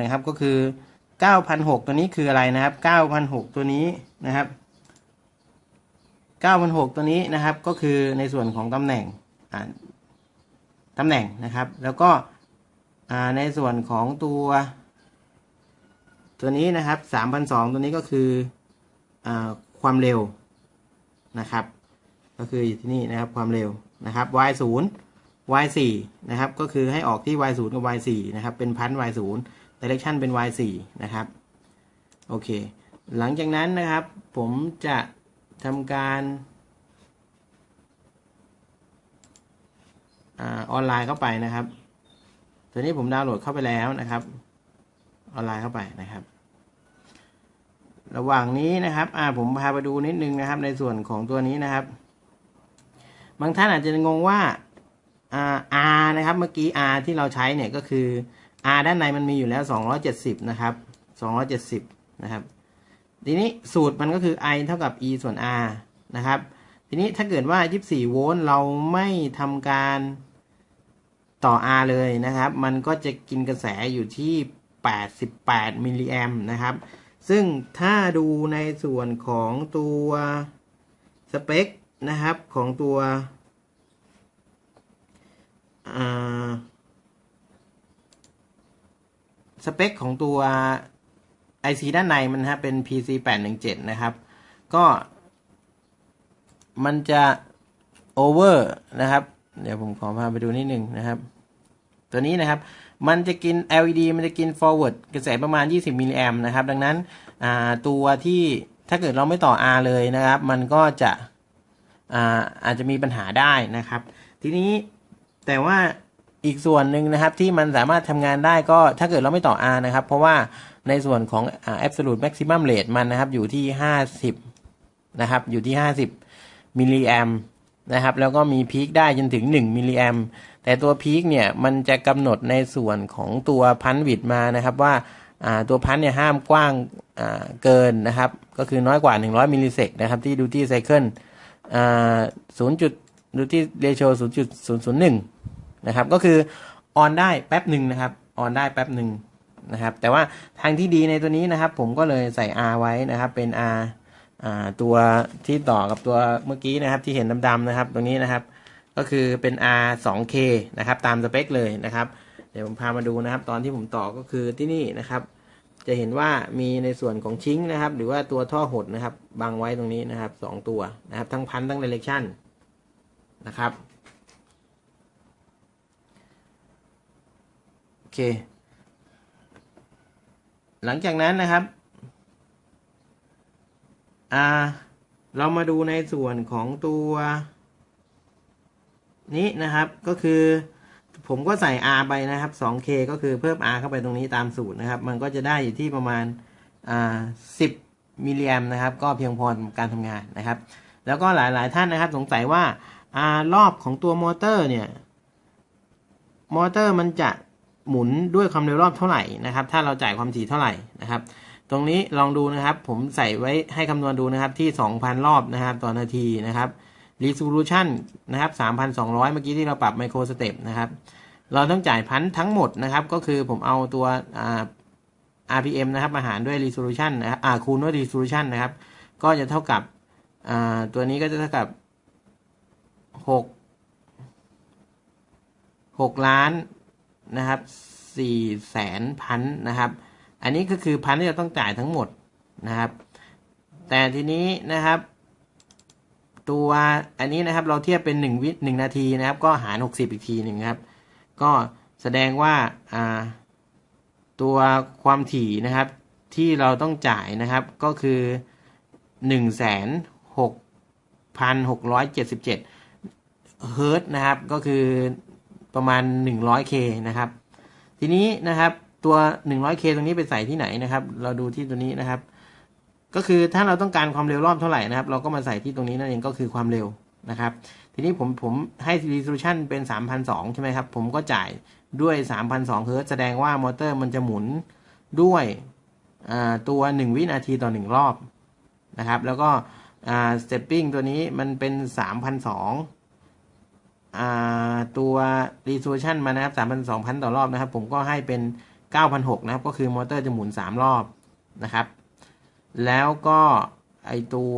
นะครับก็คือ 9,006 ตัวนี้คืออะไรนะครับ 9,006 ตัวนี้นะครับ 9,006 ตัวนี้นะครับก็คือในส่วนของตำแหน่งตำแหน่งนะครับ แล้วก็ในส่วนของตัว ตัวนี้นะครับ 3,002 ตัวนี้ก็คืออความเร็วนะครับ ก็คืออยู่ที่นี่นะครับความเร็วนะครับ y 0 y 4นะครับก็คือให้ออกที่ y 0กับ y 4นะครับเป็นพัน y 0 direction เป็น y 4นะครับ โอเค หลังจากนั้นนะครับ ผมจะทำการออนไลน์เข้าไปนะครับ ตัวนี้ผมดาวน์โหลดเข้าไปแล้วนะครับ ออนไลน์เข้าไปนะครับ ระหว่างนี้นะครับผมพาไปดูนิดนึงนะครับ ในส่วนของตัวนี้นะครับ บางท่านอาจจะงงว่าอ่า R นะครับ เมื่อกี้ R ที่เราใช้เนี่ยก็คือ R ด้านในมันมีอยู่แล้ว 270 นะครับ 270 นะครับ ทีนี้สูตรมันก็คือ I เท่ากับ E ส่วน R นะครับ ทีนี้ถ้าเกิดว่า 24 โวลต์เราไม่ทำการต่อ R เลยนะครับ มันก็จะกินกระแสอยู่ที่ 88 มิลลิแอมนะครับ ซึ่งถ้าดูในส่วนของตัวสเปคนะครับของตัวอ่า สเปคของตัว IC ด้านในมันนะเป็น PC 817นะครับ ก็มันจะ over นะครับ เดี๋ยวผมขอพาไปดูนิดนึงนะครับ ตัวนี้นะครับ มันจะกิน LED มันจะกิน forward กระแสประมาณ 20 มิลลิแอมนะครับ ดังนั้นตัวที่ถ้าเกิดเราไม่ต่อ R เลยนะครับ มันก็จะอาอาจจะมีปัญหาได้นะครับ ทีนี้แต่ว่า อีกส่วนหนึ่งนะครับที่มันสามารถทำงานได้ก็ถ้าเกิดเราไม่ต่อ R นะครับ เพราะว่าในส่วนของ absolute maximum rate มันนะครับอยู่ที่ 50 นะครับ อยู่ที่ 50 มิลลิแอมนะครับ แล้วก็มีพีคได้จนถึง 1 มิลลิแอมแต่ตัวพีคเนี่ยมันจะกำหนดในส่วนของตัวพันวิดมานะครับว่าตัวพันเนี่ยห้ามกว้างเกินนะครับ ก็คือน้อยกว่า 100 มิลลิเซกนะครับที่ดูที่ไซเคิลศูนย์จุดดูที่เรโชศูนย์จุดศูนย์ศูนย์หนึ่ง นะครับ ก็คือออนได้แป๊บหนึ่งนะครับออนได้แป๊บหนึ่งนะครับ แต่ว่าทางที่ดีในตัวนี้นะครับ ผมก็เลยใส่ R ไว้นะครับ เป็น R ตัวที่ต่อกับตัวเมื่อกี้นะครับ ที่เห็นดำๆนะครับ ตรงนี้นะครับ ก็คือเป็น R 2K นะครับ ตามสเปคเลยนะครับ เดี๋ยวผมพามาดูนะครับ ตอนที่ผมต่อก็คือที่นี่นะครับ จะเห็นว่ามีในส่วนของชิงนะครับ หรือว่าตัวท่อหดนะครับบังไว้ตรงนี้นะครับสองตัวนะครับ ทั้งพันทั้งเดเรคชั่นนะครับ โอ เค หลังจากนั้นนะครับอ่าเรามาดูในส่วนของตัว นี้นะครับก็คือ ผมก็ใส่ R ไปนะครับ 2K ก็คือเพิ่ม R เข้าไปตรงนี้ตามสูตรนะครับ มันก็จะได้อยู่ที่ประมาณอ่า10 มิลลิแอมนะครับ ก็เพียงพอการทำงานนะครับ แล้วก็หลาย ๆ ท่านนะครับ สงสัยว่าอารอบของตัวมอเตอร์เนี่ย มอเตอร์มันจะ หมุนด้วยความเร็วรอบเท่าไหร่นะครับ ถ้าเราจ่ายความถี่เท่าไหร่นะครับ ตรงนี้ลองดูนะครับ ผมใส่ไว้ให้คำนวณดูนะครับที่ 2,000 รอบนะครับต่อนาทีนะครับ resolution นะครับ 3,200 เมื่อกี้ที่เราปรับ micro step นะครับ เราต้องจ่ายพันทั้งหมดนะครับ ก็คือผมเอาตัว RPM นะครับมาหารด้วย resolution นะครับอ่าคูณด้วย resolution นะครับ ก็จะเท่ากับตัวนี้ก็จะเท่ากับ 6 6 ล้าน นะครับ4แสนพันนะครับ อันนี้ก็คือพันที่เราต้องจ่ายทั้งหมดนะครับ แต่ทีนี้นะครับ ตัวอันนี้นะครับเราเทียบเป็น1วิหนึ่งนาทีนะครับ ก็หาร 60 อีกทีหนึ่งครับ ก็แสดงว่าอ่าตัวความถี่นะครับที่เราต้องจ่ายนะครับก็คือ 1 6 6 7 7 เฮิร์ตนะครับก็คือ ประมาณ 100K นะครับ ทีนี้นะครับตัว 100K ตรงนี้ไปใส่ที่ไหนนะครับ เราดูที่ตัวนี้นะครับ ก็คือถ้าเราต้องการความเร็วรอบเท่าไหร่นะครับ เราก็มาใส่ที่ตรงนี้นั่นเองก็คือความเร็วนะครับ ทีนี้ผมผมให้ resolution เป็น 3,200 ใช่ไหมครับ ผมก็จ่ายด้วย 3,200 เฮิร์ตแสดงว่ามอเตอร์มันจะหมุนด้วยตัว 1 วินาทีต่อ 1 รอบนะครับ แล้วก็ stepping ตัวนี้มันเป็น 3,200 ตัว resolution มานะครับ3,200 ต่อรอบนะครับ ผมก็ให้เป็น 9,600 นะครับ ก็คือมอเตอร์จะหมุน 3 รอบนะครับ แล้วก็ไอตัว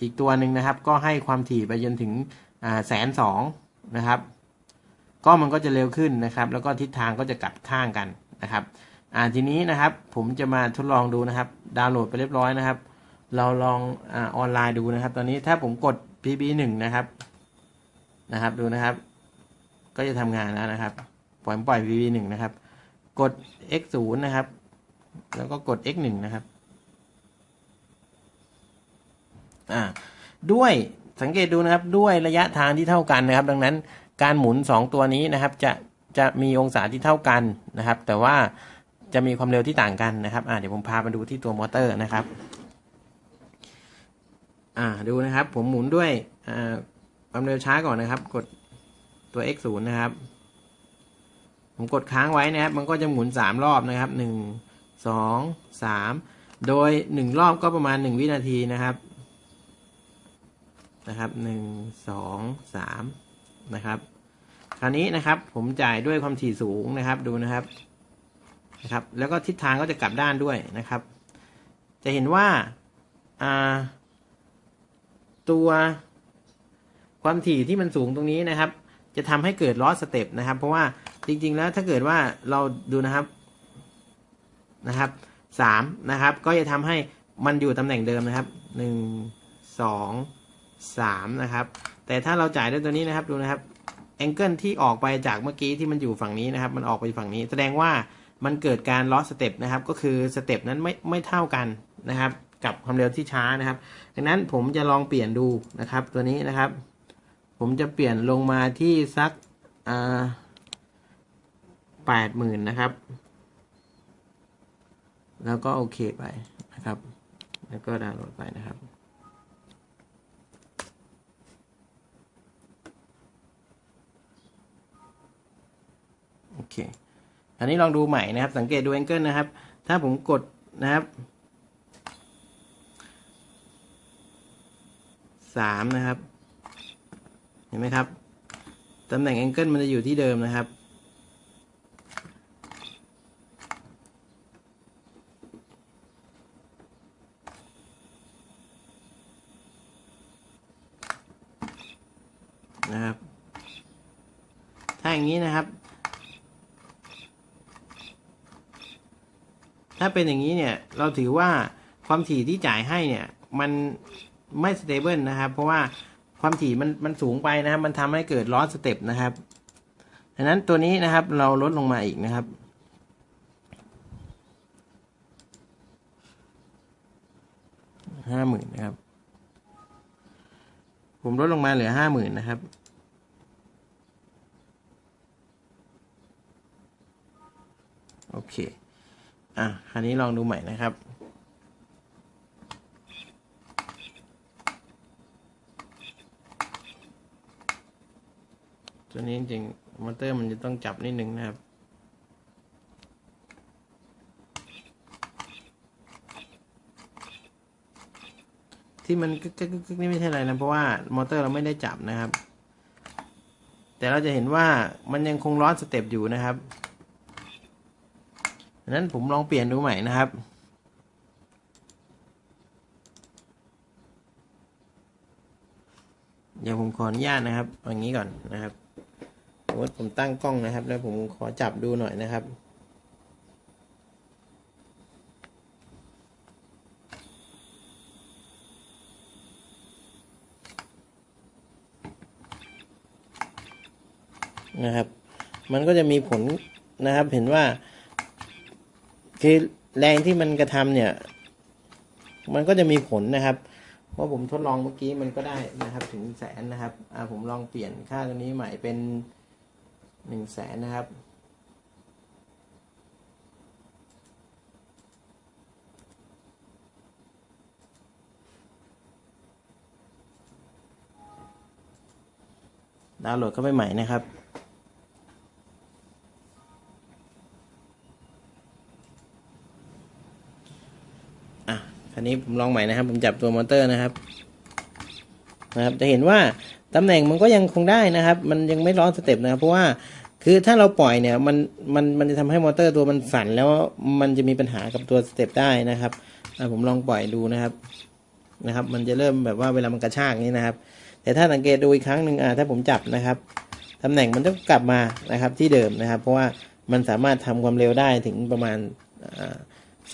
อีกตัวหนึ่งนะครับ ก็ให้ความถี่ไปจนถึงแสนสองนะครับ ก็มันก็จะเร็วขึ้นนะครับ แล้วก็ทิศทางก็จะกลับข้างกันนะครับอ่าทีนี้นะครับผมจะมาทดลองดูนะครับ ดาวน์โหลดไปเรียบร้อยนะครับ เราลองอออนไลน์ดูนะครับ ตอนนี้ถ้าผมกด PB 1 นะครับ นะครับ ดูนะครับ ก็จะทำงานแล้วนะครับ ปล่อยปล่อย PB 1นะครับ กด X 0นะครับ แล้วก็กด X 1นะครับ อ่า ด้วยสังเกตดูนะครับ ด้วยระยะทางที่เท่ากันนะครับ ดังนั้นการหมุน 2 ตัวนี้นะครับ จะจะมีองศาที่เท่ากันนะครับ แต่ว่าจะมีความเร็วที่ต่างกันนะครับ อ่าเดี๋ยวผมพามาดูที่ตัวมอเตอร์นะครับ อ่า ดูนะครับ ผมหมุนด้วย อ่า ความเร็วช้าก่อนนะครับ กดตัว x 0นะครับ ผมกดค้างไว้นะครับ มันก็จะหมุน 3 รอบนะครับ 1 2 3 โดย 1 รอบก็ประมาณ 1 วินาทีนะครับ นะครับ1 2 3นะครับ คราวนี้นะครับ ผมจ่ายด้วยความถี่สูงนะครับ ดูนะครับ นะครับ แล้วก็ทิศทางก็จะกลับด้านด้วยนะครับ จะเห็นว่าอ่าตัว ความถี่ที่มันสูงตรงนี้นะครับ จะทำให้เกิดลอสสเต็ปนะครับ เพราะว่าจริง ๆ แล้วถ้าเกิดว่าเราดูนะครับนะครับสามนะครับ ก็จะทำให้มันอยู่ตำแหน่งเดิมนะครับหนึ่งสองสามนะครับ แต่ถ้าเราจ่ายด้วยตัวนี้นะครับดูนะครับแองเกิลที่ออกไปจากเมื่อกี้ที่มันอยู่ฝั่งนี้นะครับ มันออกไปฝั่งนี้ แสดงว่ามันเกิดการลอสสเต็ปนะครับ ก็คือสเต็ปนั้นไม่ไม่เท่ากันนะครับ กับความเร็วที่ช้านะครับ ดังนั้นผมจะลองเปลี่ยนดูนะครับ ตัวนี้นะครับ ผมจะเปลี่ยนลงมาที่สักแปดหมื่นนะครับ แล้วก็โอเคไปนะครับ แล้วก็ดาวน์โหลดไปนะครับ โอเค อันนี้ลองดูใหม่นะครับ สังเกตดูแองเกิลนะครับ ถ้าผมกดนะครับสามนะครับ เห็นไหมครับ ตำแหน่งแองเกิลมันจะอยู่ที่เดิมนะครับ นะครับ ถ้าอย่างนี้นะครับ ถ้าเป็นอย่างนี้เนี่ย เราถือว่าความถี่ที่จ่ายให้เนี่ย มันไม่สเตเบิลนะครับ เพราะว่า ความถี่มันมันสูงไปนะครับ มันทำให้เกิดลอสสเต็ปนะครับดังนั้นตัวนี้นะครับเราลดลงมาอีกนะครับ ห้าหมื่นนะครับ ผมลดลงมาเหลือห้าหมื่นนะครับโอเค อะ คราวนี้ลองดูใหม่นะครับ ตัวนี้จริงมอเตอร์มันจะต้องจับนิดนึงนะครับ ที่มันกึกกึกกึกนี่ไม่ใช่อะไรนะ เพราะว่ามอเตอร์เราไม่ได้จับนะครับ แต่เราจะเห็นว่ามันยังคงร้อนสเต็ปอยู่นะครับดังนั้นผมลองเปลี่ยนดูใหม่นะครับเดี๋ยวผมขออนุญาตนะครับอย่างนี้ก่อนนะครับ มมติผมตั้งกล้องนะครับ แล้วผมขอจับดูหน่อยนะครับ นะครับ มันก็จะมีผลนะครับเห็นว่า คือแรงที่มันกระทำเนี่ย มันก็จะมีผลนะครับเพราะผมทดลองเมื่อกี้มันก็ได้นะครับถึงแสนนะครับ อ่าผมลองเปลี่ยนค่าตัวนี้ใหม่เป็น หนึ่งแสนนะครับ ดาวน์โหลดเข้าไปใหม่นะครับอะคราวนี้ผมลองใหม่นะครับ ผมจับตัวมอเตอร์นะครับ นะครับจะเห็นว่าตำแหน่งมันก็ยังคงได้นะครับ มันยังไม่ร้อนสเต็ปนะครับเพราะว่าคือถ้าเราปล่อยเนี่ยมันมันมันจะทำให้มอเตอร์ตัวมันสั่นแล้วมันจะมีปัญหากับตัวสเต็ปได้นะครับผมลองปล่อยดูนะครับนะครับ มันจะเริ่มแบบว่าเวลามันกระชากนี้นะครับ แต่ถ้าสังเกตดูอีกครั้งหนึ่งอะถ้าผมจับนะครับตำแหน่งมันจะกลับมานะครับที่เดิมนะครับ เพราะว่ามันสามารถทำความเร็วได้ถึงประมาณ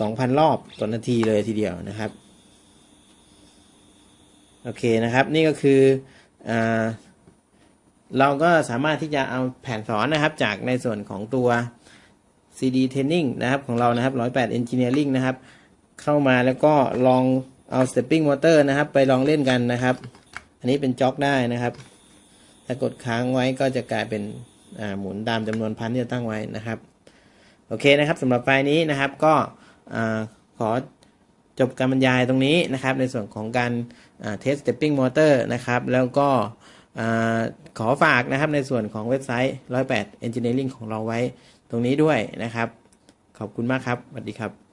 สองพันรอบต่อนาทีเลยทีเดียวนะครับ โอเคนะครับ นี่ก็คืออเราก็สามารถที่จะเอาแผนสอนนะครับ จากในส่วนของตัว CD Training นะครับของเรานะครับ108 Engineering นะครับ เข้ามาแล้วก็ลองเอา Stepping Motor นะครับ ไปลองเล่นกันนะครับ อันนี้เป็นจ็อกได้นะครับ ถ้ากดค้างไว้ก็จะกลายเป็นหมุนตามจำนวนพันที่จะตั้งไว้นะครับ โอเคนะครับสำหรับไฟล์นี้นะครับก็อขอ จบการบรรยายตรงนี้นะครับ ในส่วนของการเทสเตปปิ้งมอเตอร์นะครับ แล้วก็ขอฝากนะครับในส่วนของเว็บไซต์ 108 engineering ของเราไว้ตรงนี้ด้วยนะครับ ขอบคุณมากครับ สวัสดีครับ